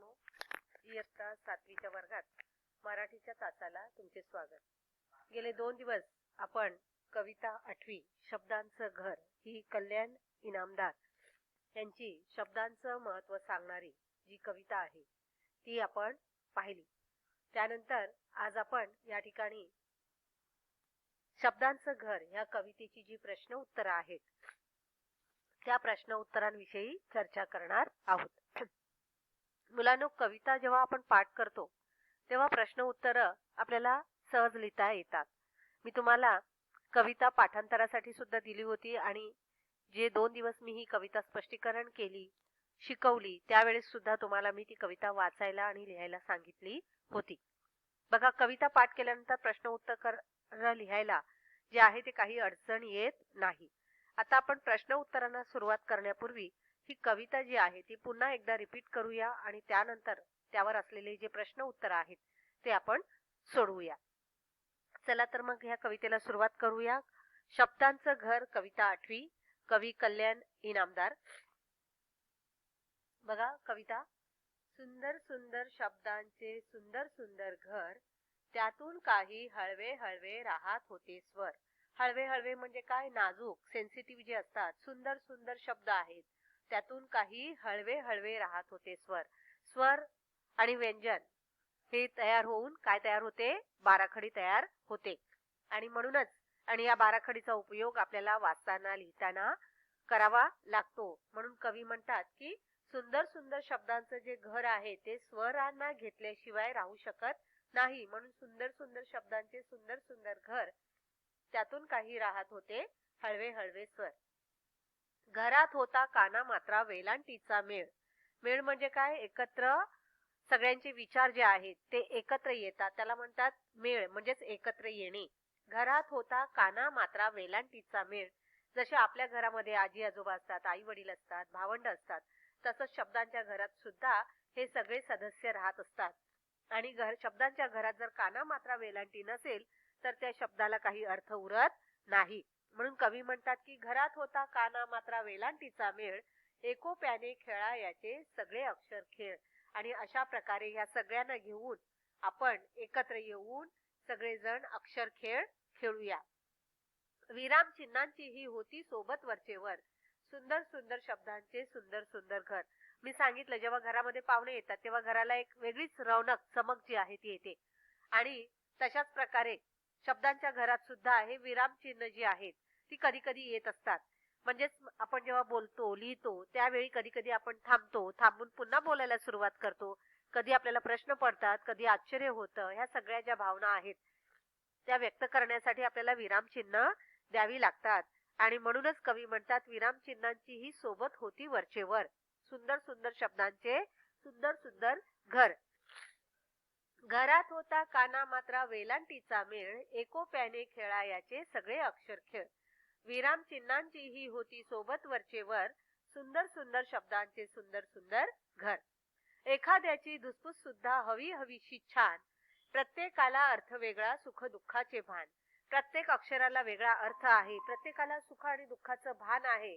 मित्रांनो इयत्ता सातवीच्या वर्गात मराठीच्या तासाला तुमचे स्वागत. गेले दोन दिवस आपण कविता आठवी शब्दांचं घर ही कल्याण इनामदार यांची शब्दांचं महत्त्व सांगणारी जी कविता आहे ती आपण पाहिली. त्यानंतर आज आपण या ठिकाणी शब्दांचं घर या कवितेची जी प्रश्न उत्तरं आहेत त्या प्रश्न उत्तरांविषयी चर्चा करणार आहोत. मुलांनो कविता जेव्हा आपण पाठ करतो तेव्हा प्रश्न उत्तर आपल्याला सहज लिहिता येतात. मी तुम्हाला कविता पाठांतरासाठी सुद्धा दिली होती आणि जे दोन दिवस मी ही कविता स्पष्टीकरण केली शिकवली त्यावेळेस सुद्धा तुम्हाला मी ती कविता वाचायला आणि लिहायला सांगितली होती. बघा कविता पाठ केल्यानंतर प्रश्न उत्तर लिहायला जे आहे ते काही अडचण येत नाही. आता आपण प्रश्न उत्तरांना सुरुवात करण्यापूर्वी ही कविता जी आहे ती पुन्हा एकदा रिपीट करूया आणि त्यानंतर त्यावर असलेले जे प्रश्न उत्तर आहेत ते आपण सोडवूया. चला तर मग ह्या कवितेला सुरुवात करूया. शब्दांचं घर कविता आठवी कवी कल्याण इनामदार. बघा कविता. सुंदर सुंदर शब्दांचे सुंदर सुंदर घर त्यातून काही हळवे हळवे राहत होते स्वर. हळवे हळवे म्हणजे काय? नाजूक सेन्सिटिव्ह जे असतात सुंदर सुंदर शब्द आहेत. त्यातून काही हळवे हळवे राहत होते स्वर. स्वर आणि व्यंजन हे तयार होऊन काय तयार होते? बाराखडी तयार होते. आणि म्हणूनच आणि या बाराखडीचा उपयोग आपल्याला वाचताना लिहिताना करावा लागतो. म्हणून कवी म्हणतात की सुंदर सुंदर शब्दांचं जे घर आहे ते स्वरांना घेतल्याशिवाय राहू शकत नाही. म्हणून सुंदर सुंदर शब्दांचे सुंदर सुंदर घर त्यातून काही राहत होते हळवे हळवे स्वर. घरात होता काना मात्रा वेलांटीचा मेळ. मेळ म्हणजे काय? एकत्र सगळ्यांचे विचार जे आहेत ते एकत्र येतात. त्याला म्हणतात मेळ म्हणजेच एकत्र येणे. घरात होता काना मात्रा वेलांटीचा मेळ. जसे आपल्या घरामध्ये आजी आजोबा असतात आई वडील असतात भावंड असतात तसंच शब्दांच्या घरात सुद्धा हे सगळे सदस्य राहत असतात. आणि घर शब्दांच्या घरात जर काना मात्रा वेलांटी नसेल तर त्या शब्दाला काही अर्थ उरत नाही. म्हणून कवी म्हणतात की घरात होता काना मात्रा वेलांटीचा मेळ एकोप्याने खेळा याचे सगळे अक्षर खेळ. आणि अशा प्रकारे ह्या सगळ्यांना घेऊन आपण एकत्र येऊन सगळेजण अक्षर खेळ खेळूया. विराम चिन्हांची ही होती सोबत वरचेवर सुंदर सुंदर शब्दांचे सुंदर सुंदर घर. मी सांगितलं जेव्हा घरामध्ये पाहुणे येतात तेव्हा घराला एक वेगळीच रौनक चमक जी आहे ती येते. आणि तशाच प्रकारे शब्दांच्या घरात सुद्धा हे विरामचिन्ह जी आहेत ती कधी कधी येत असतात. म्हणजेच आपण जेव्हा बोलतो लिहितो त्यावेळी कधी कधी आपण थांबतो थांबून पुन्हा बोलायला सुरुवात करतो. कधी आपल्याला प्रश्न पडतात कधी आश्चर्य होतं ह्या सगळ्या ज्या भावना आहेत त्या व्यक्त करण्यासाठी आपल्याला विरामचिन्ह द्यावी लागतात. आणि म्हणूनच कवी म्हणतात विरामचिन्हांची ही सोबत होती वरचेवर. सुंदर सुंदर शब्दांचे सुंदर सुंदर घर. घरात होता काना मात्रा वेलांटीचा मेळ एकोप्याने खेळा याचे सगळे अक्षर खेळ विराम चिन्हांची ही होती सोबत वरचे वर सुंदर सुंदर शब्दांचे सुंदर सुंदर घर. एखाद्याची धुसफूस सुद्धा हवी हवीशी छान. प्रत्येकाला अर्थ वेगळा सुख दुःखाचे भान. प्रत्येक अक्षराला वेगळा अर्थ आहे प्रत्येकाला सुख आणि दुःखाचं भान आहे.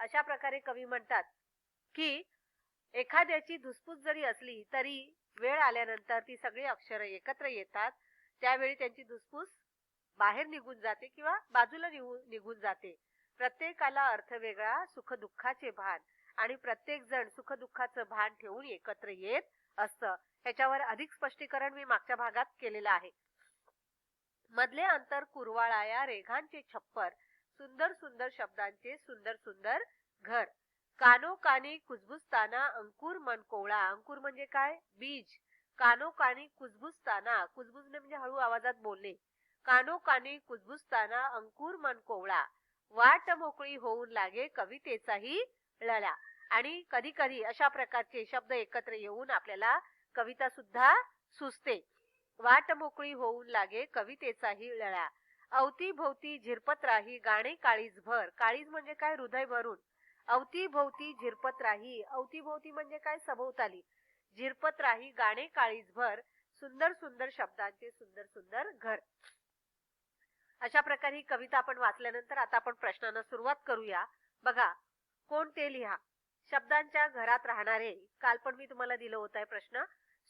अशा प्रकारे कवी म्हणतात की एखाद्याची धुसफूस जरी असली तरी वेळ आल्यानंतर ती सगळी अक्षरं एकत्र येतात. त्यावेळी त्यांची धुसफूस बाहेर निघून जाते किंवा बाजूला निघून जाते. प्रत्येकाला अर्थ वेगळा सुख दुःखाचे भान. आणि प्रत्येक जण सुख दुःखाचं भान ठेवून एकत्र येत असतं. ह्याच्यावर अधिक स्पष्टीकरण मी मागच्या भागात केलेलं आहे. मधले अंतर कुरवाळा या रेघांचे छप्पर सुंदर सुंदर शब्दांचे सुंदर सुंदर घर. कानो कानी कुजबुजताना अंकुर मन कोवळा अंकुर म्हणजे काय? बीज. कानो कानी कुजबुजताना. कुजबुजणे म्हणजे हळू आवाजात बोलणे. कानो कानी कुजबुजताना अंकुर मन कोवळा वाट मोकळी होऊन लागे कवितेचाही लळा आणि कधी कधी अशा प्रकारचे शब्द एकत्र येऊन आपल्याला कविता सुद्धा सुचते. वाट मोकळी होऊन लागे कवितेचाही लळा अवतीभोवती झिरपत राही गाणे काळीज भर काळीज म्हणजे काय? हृदय भरून अवतीभोवती झिरपत राही. अवतीभोवती म्हणजे काय? सभोवताली झिरपत राही गाणे काळीच भर सुंदर सुंदर शब्दांचे सुंदर सुंदर घर. अशा प्रकारे ही कविता आपण वाचल्यानंतर आता आपण प्रश्नांना सुरुवात करूया. बघा कोण ते लिहा? शब्दांच्या घरात राहणारे. काल पण मी तुम्हाला दिलं होतं प्रश्न.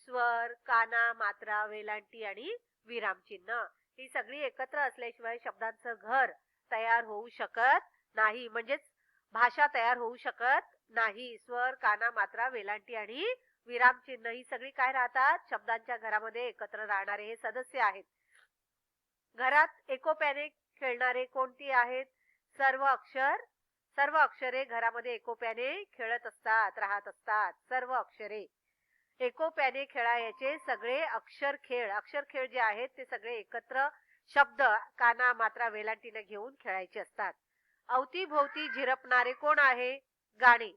स्वर काना मात्रा वेलांटी आणि विरामचिन्ह ही सगळी एकत्र असल्याशिवाय शब्दांचं घर तयार होऊ शकत नाही. म्हणजेच भाषा तयार होऊ शकत नाही. स्वर काना मात्रा वेलांटी आणि विरामचिन्ह ही सगळी काय राहतात? शब्दांच्या घरामध्ये एकत्र राहणारे हे सदस्य आहेत. घरात एकोप्याने खेळणारे कोणती आहेत? सर्व अक्षर सर्व अक्षरे घरामध्ये एकोप्याने खेळत असतात राहत असतात. सर्व अक्षरे. एकोप्याने खेळायचे सगळे अक्षर खेळ. अक्षर खेळ जे आहेत ते सगळे एकत्र शब्द काना मात्रा वेलांटीने घेऊन खेळायचे असतात. अवतीभोवती झिरपणारे कोण आहे? गाणे.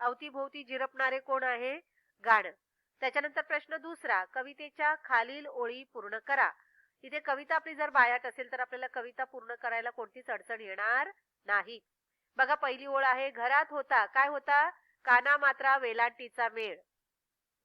अवतीभोवती झिरपणारे कोण आहे? गाणं. त्याच्यानंतर प्रश्न दुसरा कवितेच्या खालील ओळी पूर्ण करा. इथे कविता आपली जर बायाट असेल तर आपल्याला कविता पूर्ण करायला कोणतीच अडचण येणार नाही. बघा पहिली ओळ आहे घरात होता. काय होता? काना मात्रा वेलांटीचा मेळ.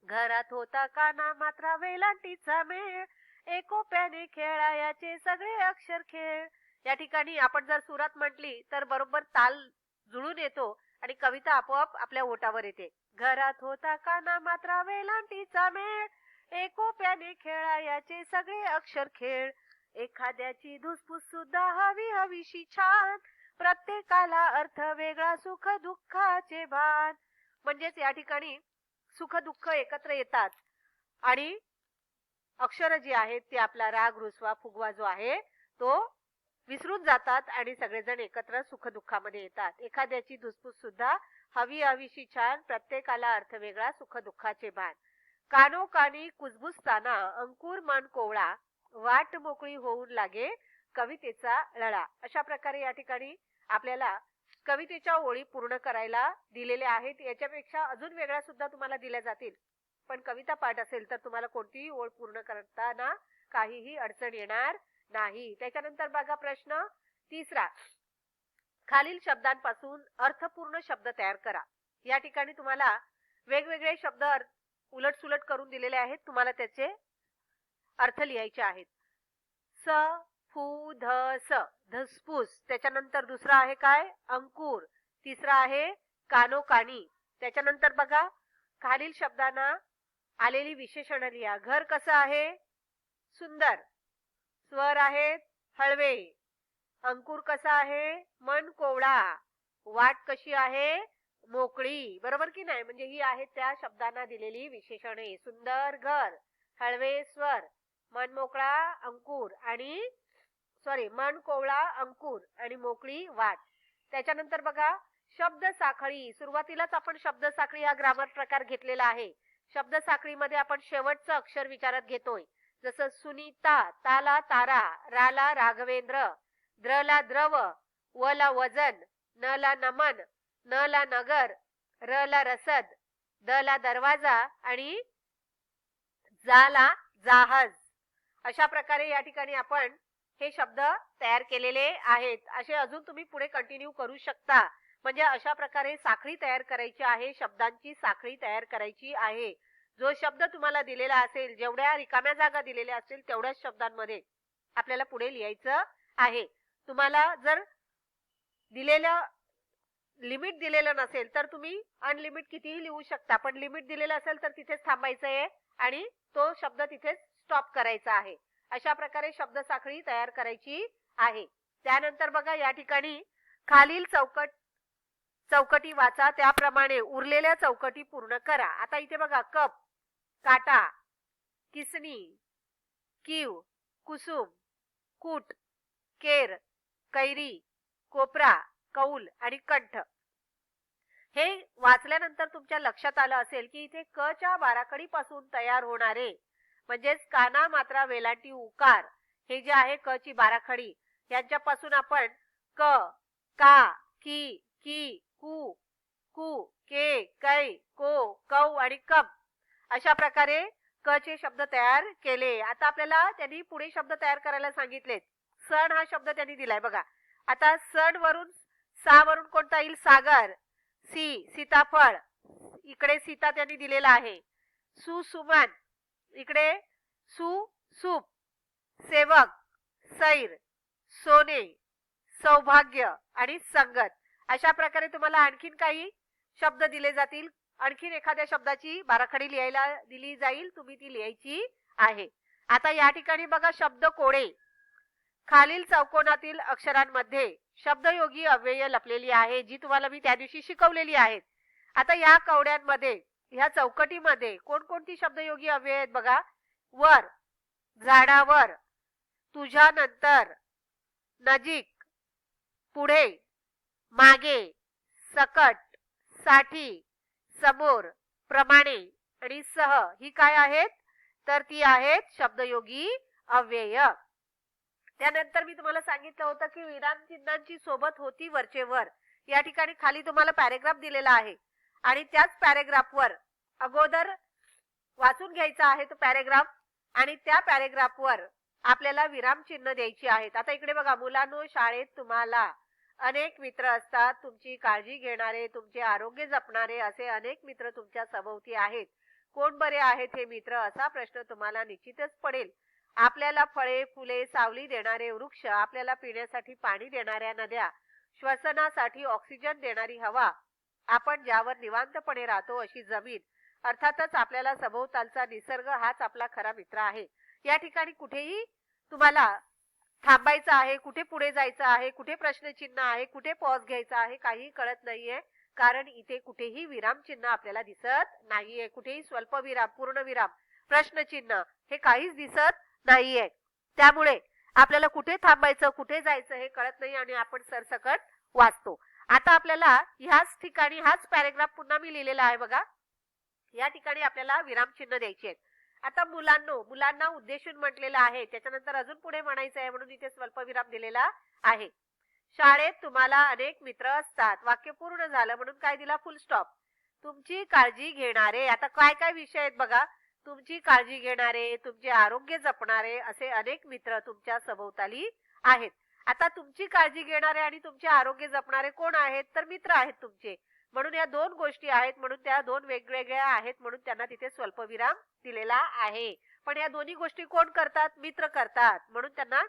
घरात होता काना मात्रा वेलांटीचा मेळ. एकोप्याने खेळायाचे सगळे अक्षर खेळ. या ठिकाणी आपण जर सुरात म्हटली तर बरोबर ताल जुळून येतो आणि कविता आपोआप आपल्या ओटावर येते. घरात होता काना मात्रा वेलांटीचा मेळ? एकोप्याने खेळायाचे सगळे अक्षर खेळ. एखाद्याची धुसफूस सुद्धा हवी हवीशी छान. प्रत्येकाला अर्थ वेगळा सुख दुःखाचे भान. म्हणजेच या ठिकाणी सुख दुःख एकत्र येतात. आणि अक्षर जी आहेत ते आपला राग रुसवा फुगवा जो आहे तो विसरून जातात आणि सगळेजण एकत्र सुखदुःखामध्ये येतात. एखाद्याची धुसफूस सुद्धा हवी हवीशी छान प्रत्येकाला अर्थ वेगळा सुखदुःखाचे भान. कानो कानी कुजबुजताना अंकुर मन कोवळा वाट मोकळी होऊन लागे कवितेचा लळा. अशा प्रकारे या ठिकाणी आपल्याला कवितेच्या ओळी पूर्ण करायला दिलेल्या आहेत. याच्यापेक्षा अजून वेगळ्या सुद्धा तुम्हाला दिल्या जातील. पण कविता पाठ असेल तर तुम्हाला कोणतीही ओळ पूर्ण करताना काहीही अडचण येणार नाही. त्याच्यानंतर बघा प्रश्न तिसरा. खालील शब्दांपासून अर्थपूर्ण शब्द तयार करा. या ठिकाणी तुम्हाला वेगवेगळे शब्द उलट सुलट करून दिलेले आहेत. तुम्हाला त्याचे अर्थ लिहायचे आहेत. स फू ध स. धसपूस. त्याच्यानंतर दुसरा आहे काय? अंकुर. तिसरा आहे कानो काणी त्याच्यानंतर बघा खालील शब्दांना आलेली विशेषण लिहा. घर कसं आहे? सुंदर. स्वर आहेत हळवे. अंकुर कसा आहे? मन कोवळा. वाट कशी आहे? मोकळी. बरोबर की नाही? म्हणजे ही आहेत त्या शब्दांना दिलेली विशेषणे. सुंदर घर हळवे स्वर मन मोकळा अंकुर आणि सॉरी मन कोवळा अंकुर आणि मोकळी वाट. त्याच्यानंतर बघा शब्द साखळी. सुरुवातीलाच आपण शब्द साखळी हा ग्रामर प्रकार घेतलेला आहे. शब्द साखळीमध्ये आपण शेवटचं अक्षर विचारात घेतोय. जसं सुनीता ताला तारा राला राघवेंद्र द्रला द्रव वला वजन न ला नमन न ला नगर र ला रसद द ला दरवाजा आणि जाला जहाज. अशा प्रकारे या ठिकाणी आपण हे शब्द तयार केलेले आहेत. असे अजून तुम्ही पुढे कंटिन्यू करू शकता. म्हणजे अशा प्रकारे साखळी तयार करायची आहे शब्दांची साखळी तयार करायची आहे. जो शब्द तुम्हाला दिलेला असेल जेवढ्या रिकाम्या जागा दिलेल्या असतील तेवढ्याच शब्दांमध्ये आपल्याला पुढे लिहायचं आहे. तुम्हाला जर दिलेलं लिमिट दिलेलं नसेल तर तुम्ही अनलिमिट कितीही लिहू शकता पण लिमिट दिलेलं असेल तर तिथेच थांबायचं आहे आणि तो शब्द तिथेच स्टॉप करायचा आहे. अशा प्रकारे शब्द साखळी तयार करायची आहे. त्यानंतर बघा या ठिकाणी खालील चौकट चौकटी वाचा. त्याप्रमाणे उरलेल्या चौकटी पूर्ण करा. आता इथे बघा कप. काटा किसनी किव कुसुम कूट केर कैरी कोपरा कौल आणि कंठ. हे वाचल्यानंतर तुमच्या लक्षात आलं असेल की इथे क च्या बाराखडी पासून तयार होणारे म्हणजेच काना मात्रा वेलांटी उकार हे जे आहे क ची बाराखडी यांच्यापासून आपण क का की की कु कु के कै को कौ आणि कप अशा प्रकारे क चे शब्द तयार केले. आता आपल्याला त्यांनी पुढे शब्द तयार करायला सांगितलेत. सण हा शब्द त्यांनी दिलाय. बघा. आता सण वरून सा वरून कोणता येईल? सागर सी सीताफळ. इकडे सीता त्यांनी दिलेला आहे. सुसुमन इकडे सु सुप. सेवक सैर सोने सौभाग्य आणि संगत. अशा प्रकारे तुम्हाला आणखीन काही शब्द दिले जातील. आणखीन एखाद्या शब्दाची बाराखडी लिहायला दिली जाईल तुम्ही ती लिहायची आहे. आता या ठिकाणी बघा शब्द कोडे. खालील चौकोनातील अक्षरांमध्ये शब्दयोगी अव्यय लपलेली आहे जी तुम्हाला मी त्या दिवशी शिकवलेली आहेत आता या कवड्यांमध्ये ह्या चौकटीमध्ये कोणकोणती शब्दयोगी अव्यय आहेत बघा? वर झाडावर तुझ्या नंतर नजीक पुढे मागे सकटसाठी समोर प्रमाणे आणि सह ही काय आहेत? तर ती आहेत शब्दयोगी अव्यय. त्यानंतर मी तुम्हाला सांगितलं होतं की विराम चिन्हांची सोबत होती वरचेवर या ठिकाणी खाली तुम्हाला पॅरेग्राफ दिलेला आहे. आणि त्याच पॅरेग्राफवर अगोदर वाचून घ्यायचा आहे तो पॅरेग्राफ आणि त्या पॅरेग्राफवर आपल्याला विराम चिन्ह द्यायची आहेत. आता इकडे बघा मुलांनो शाळेत तुम्हाला अनेक मित्र असतात तुमची काळजी घेणारे तुमचे आरोग्य जपणारे असे अनेक मित्र तुमच्या सभोवती आहेत. कोण बरे आहेत हे मित्र? असा प्रश्न तुम्हाला निश्चितच पडेल. आपल्याला फळे फुले सावली देणारे वृक्ष आपल्याला पिण्यासाठी पाणी देणाऱ्या नद्या श्वसनासाठी ऑक्सिजन देणारी हवा आपण ज्यावर निवांतपणे राहतो अशी जमीन अर्थातच आपल्याला सभोवतालचा निसर्ग हाच आपला खरा मित्र आहे. या ठिकाणी कुठेही तुम्हाला थांबायचं आहे कुठे पुढे जायचं आहे कुठे प्रश्नचिन्ह आहे कुठे पॉज घ्यायचा आहे काही कळत नाहीये. कारण इथे कुठेही विरामचिन्ह आपल्याला दिसत नाहीये. कुठेही स्वल्प विराम पूर्ण विराम प्रश्नचिन्ह हे काहीच दिसत नाहीये. त्यामुळे आपल्याला कुठे थांबायचं कुठे जायचं हे कळत नाही आणि आपण सरसकट वाचतो. आता आपल्याला ह्याच ठिकाणी हाच पॅरेग्राफ पुन्हा मी लिहिलेला आहे बघा. या ठिकाणी आपल्याला विरामचिन्ह द्यायची द्यायचे आहेत. आता मुलांनो मुलांना उद्देशून म्हटलेलं आहे. त्याच्यानंतर अजून पुढे म्हणायचं आहे म्हणून इथे स्वल्पविराम दिलेला आहे. शाळेत तुम्हाला अनेक मित्र असतात. वाक्य पूर्ण झालं म्हणून काय दिला? फुल स्टॉप तुमची काळजी घेणारे आता काय काय विषय आहेत बघा. तुमची काळजी घेणारे तुमचे आरोग्य जपणारे असे अनेक मित्र तुमच्या सभोवताली आहेत. आता तुमची काळजी घेणारे आणि तुमचे आरोग्य जपणारे कोण आहेत? तर मित्र आहेत तुमचे. म्हणून या दोन गोष्टी आहेत म्हणून त्या दोन वेगवेगळ्या आहेत म्हणून त्यांना तिथे स्वल्पविराम दिलेला आहे. पण या दोन्ही गोष्टी कोण करतात? मित्र करतात. म्हणून त्यांना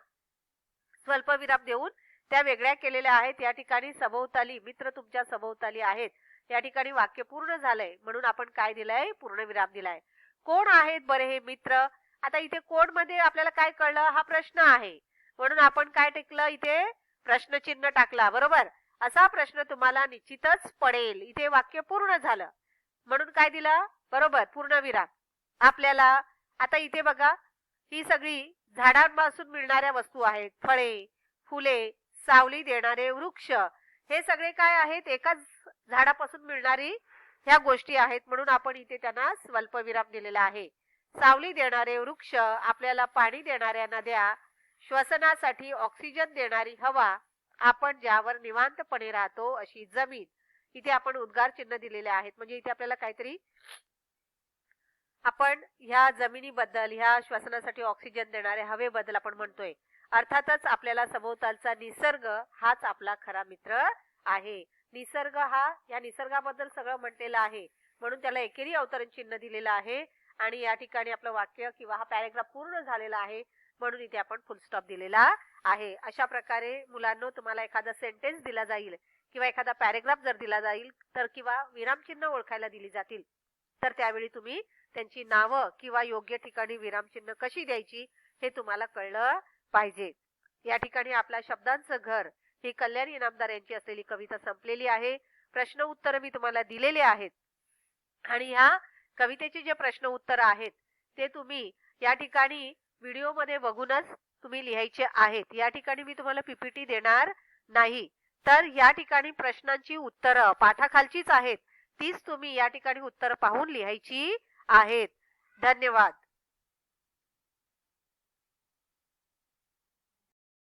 स्वल्पविराम देऊन त्या वेगळ्या केलेल्या आहेत. या ठिकाणी सभोवताली मित्र तुमच्या सभोवताली आहेत. या ठिकाणी वाक्य पूर्ण झालंय म्हणून आपण काय दिलंय? पूर्णविराम दिलाय. कोण आहेत बरे हे मित्र? आता इथे कोणमध्ये आपल्याला काय कळलं? हा प्रश्न आहे. म्हणून आपण काय टेकलं? इथे प्रश्नचिन्ह टाकला बरोबर? असा प्रश्न तुम्हाला निश्चितच पडेल. इथे वाक्य पूर्ण झालं. म्हणून काय दिलं? बरोबर पूर्णविराम आपल्याला आता इथे बघा ही सगळी झाडांपासून मिळणाऱ्या वस्तू आहेत. फळे फुले सावली देणारे वृक्ष. हे सगळे काय आहेत? एकाच झाडापासून मिळणारी ह्या गोष्टी आहेत. म्हणून आपण इथे त्यांना स्वल्पविराम दिलेला आहे. सावली देणारे वृक्ष आपल्याला पाणी देणाऱ्या नद्या श्वसनासाठी ऑक्सिजन देणारी हवा आपण ज्यावर निवांतपणे राहतो अशी जमीन. इथे आपण उद्गार चिन्ह दिलेले आहेत. म्हणजे इथे आपल्याला काहीतरी आपण ह्या जमिनीबद्दल ह्या श्वसनासाठी ऑक्सिजन देणाऱ्या हवेबद्दल आपण म्हणतोय. अर्थातच आपल्याला सभोवतालचा निसर्ग हाच आपला खरा मित्र आहे. निसर्ग हा या निसर्गाबद्दल सगळं म्हटलेलं आहे. म्हणून त्याला एकेरी अवतरण चिन्ह दिलेलं आहे. आणि या ठिकाणी आपलं वाक्य किंवा हा पॅरेग्राफ पूर्ण झालेला आहे. म्हणून इथे आपण फुल स्टॉप दिलेला आहे. अशा प्रकारे मुलांना तुम्हाला एखादा सेंटेन्स दिला जाईल किंवा एखादा पॅरेग्राफ जर दिला जाईल तर किंवा विरामचिन्ह ओळखायला दिली जातील तर त्यावेळी तुम्ही त्यांची नावं किंवा योग्य ठिकाणी विरामचिन्ह कशी द्यायची हे तुम्हाला कळलं पाहिजे. या ठिकाणी आपला शब्दांचं घर ही कल्याण इनामदार यांची असलेली कविता संपलेली आहे. प्रश्न उत्तर मी तुम्हाला दिलेले आहेत. आणि ह्या कवितेचे जे प्रश्न उत्तर आहेत ते तुम्ही या ठिकाणी व्हिडिओमध्ये बघूनच तुम्ही लिहायचे आहेत. या ठिकाणी मी तुम्हाला पीपीटी देणार नाही. तर या ठिकाणी प्रश्नांची उत्तरं पाठाखालचीच आहेत. तीच तुम्ही या ठिकाणी उत्तरं पाहून लिहायची आहेत. धन्यवाद.